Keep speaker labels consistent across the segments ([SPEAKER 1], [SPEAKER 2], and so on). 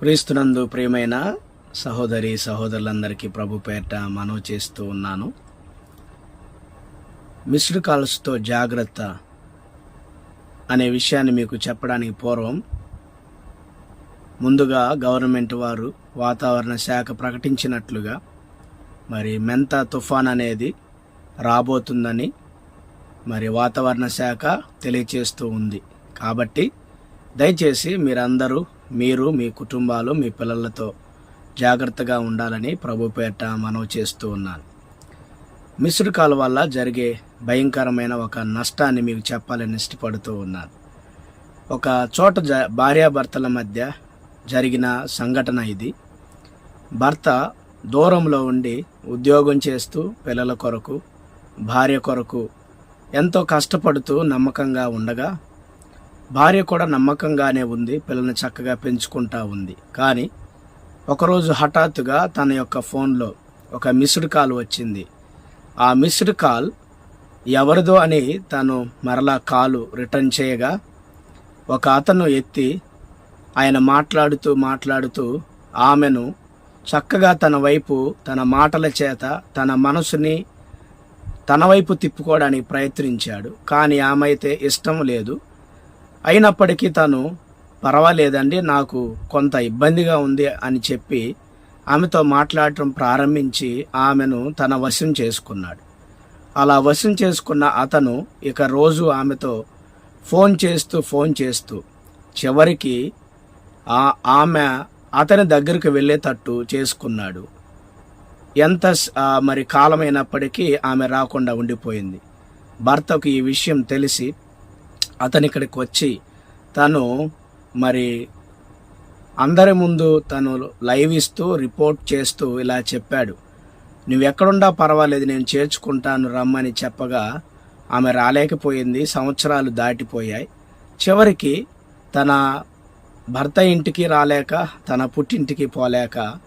[SPEAKER 1] క్రీస్తునందు ప్రియమైన సహోదరి సహోదరులందరికీ ప్రభు పేట మనవి చేస్తూ ఉన్నాను. మిస్డ్ కాల్స్తో జాగ్రత్త అనే విషయాన్ని మీకు చెప్పడానికి పూర్వం ముందుగా గవర్నమెంట్ వారు వాతావరణ శాఖ ప్రకటించినట్లుగా మరి మెంత తుఫాన్ అనేది రాబోతుందని మరి వాతావరణ శాఖ తెలియచేస్తూ ఉంది. కాబట్టి దయచేసి మీరందరూ మీరు మీ కుటుంబాలు మీ పిల్లలతో జాగ్రత్తగా ఉండాలని ప్రభుపేట మనవి చేస్తూ ఉన్నాను. మిస్డ్ కాల్ వల్ల జరిగే భయంకరమైన ఒక నష్టాన్ని మీకు చెప్పాలని ఇష్టపడుతూ ఉన్నాను. ఒక చోట జ భార్యాభర్తల మధ్య జరిగిన సంఘటన ఇది. భర్త దూరంలో ఉండి ఉద్యోగం చేస్తూ పిల్లల కొరకు భార్య కొరకు ఎంతో కష్టపడుతూ నమ్మకంగా ఉండగా భార్య కూడా నమ్మకంగానే ఉంది పిల్లల్ని చక్కగా పెంచుకుంటా ఉంది. కానీ ఒకరోజు హఠాత్తుగా తన యొక్క ఫోన్లో ఒక మిస్డ్ కాల్ వచ్చింది. ఆ మిస్డ్ కాల్ ఎవరిదో అని తను మరలా కాలు రిటర్న్ చేయగా ఒక అతను ఎత్తి ఆయన మాట్లాడుతూ మాట్లాడుతూ ఆమెను చక్కగా తన వైపు తన మాటల చేత తన మనసుని తన వైపు తిప్పుకోవడానికి ప్రయత్నించాడు. కానీ ఆమె అయితే ఇష్టం లేదు. అయినప్పటికీ తను పర్వాలేదండి నాకు కొంత ఇబ్బందిగా ఉంది అని చెప్పి ఆమెతో మాట్లాడటం ప్రారంభించి ఆమెను తన వశం చేసుకున్నాడు. అలా వశం చేసుకున్న అతను ఇక రోజు ఆమెతో ఫోన్ చేస్తూ ఫోన్ చేస్తూ చివరికి ఆ ఆమె అతని దగ్గరికి వెళ్ళేటట్టు చేసుకున్నాడు. ఎంత స్- మరి కాలమైనప్పటికీ ఆమె రాకుండా ఉండిపోయింది. భర్తకు ఈ విషయం తెలిసి అతనిక్కడికి వచ్చి తను మరి అందరి ముందు తను లైవ్ ఇస్తూ రిపోర్ట్ చేస్తూ ఇలా చెప్పాడు. నువ్వెక్కడుండా పర్వాలేదు నేను చేర్చుకుంటాను రమ్మని చెప్పగా ఆమె రాలేకపోయింది సంవత్సరాలు దాటిపోయాయి. చివరికి తన భర్త ఇంటికి రాలేక తన పుట్టింటికి పోలేక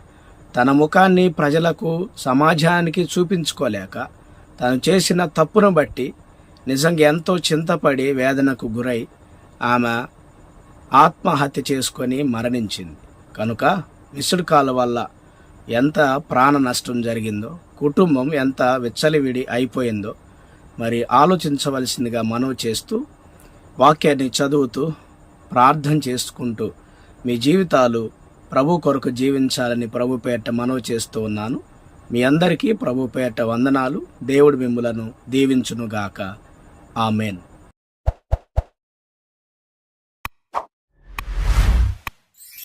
[SPEAKER 1] తన ముఖాన్ని ప్రజలకు సమాజానికి చూపించుకోలేక తను చేసిన తప్పును బట్టి నిజంగా ఎంతో చింతపడి వేదనకు గురై ఆమె ఆత్మహత్య చేసుకొని మరణించింది. కనుక విసుడు కాల వల్ల ఎంత ప్రాణ నష్టం జరిగిందో కుటుంబం ఎంత విచ్చలివిడి అయిపోయిందో మరి ఆలోచించవలసిందిగా మనవి చేస్తూ వాక్యాన్ని చదువుతూ ప్రార్థన చేసుకుంటూ మీ జీవితాలు ప్రభు కొరకు జీవించాలని ప్రభు పేట మనవి చేస్తూ ఉన్నాను. మీ అందరికీ ప్రభు పేట వందనాలు. దేవుడు మిమ్ములను దీవించునుగాక. ఆమెన్